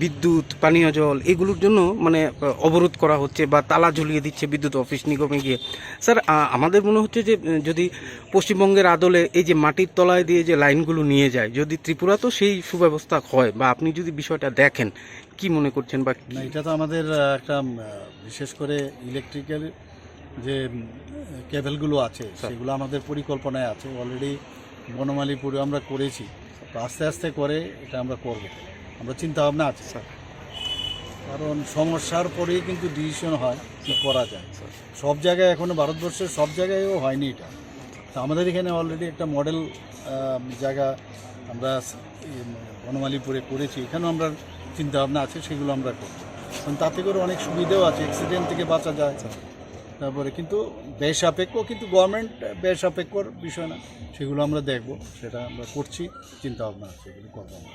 বিদ্যুৎ পানীয় জল এগুলোর জন্য মানে অবরোধ করা হচ্ছে বা তালা ঝুলিয়ে দিচ্ছে বিদ্যুৎ অফিস নিগমে গিয়ে। স্যার আমাদের মনে হচ্ছে যে যদি পশ্চিমবঙ্গের আদলে এই যে মাটির তলায় দিয়ে যে লাইনগুলো নিয়ে যায় যদি ত্রিপুরা তো সেই সুব্যবস্থা হয় বা আপনি যদি বিষয়টা দেখেন কি মনে করছেন বা না এটা তো আমাদের একটা বিশেষ করে ইলেকট্রিক্যাল যে কেবলগুলো আছে সেগুলো আমাদের পরিকল্পনায় আছে। অলরেডি বনমালীপুরে আমরা করেছি। তো আস্তে আস্তে করে এটা আমরা করব। আমরা চিন্তা ভাবনা আছে স্যার। কারণ সমস্যার পরেই কিন্তু ডিসিশন হয় করা যায়। সব জায়গায় এখনও ভারতবর্ষের সব জায়গায়ও হয়নি এটা। তো আমাদের এখানে অলরেডি একটা মডেল জায়গা আমরা বনমালীপুরে করেছি। এখানেও আমরা চিন্তা ভাবনা আছে সেগুলো আমরা করব। কারণ তাতে করে অনেক সুবিধাও আছে অ্যাক্সিডেন্ট থেকে বাঁচা যায়। তারপরে কিন্তু বেসাপেক্ষ কিন্তু গভর্নমেন্ট বেসাপেক্ষর বিষয় না সেগুলো আমরা দেখব। সেটা আমরা করছি চিন্তা ভাবনা আছে এগুলো করব আমরা।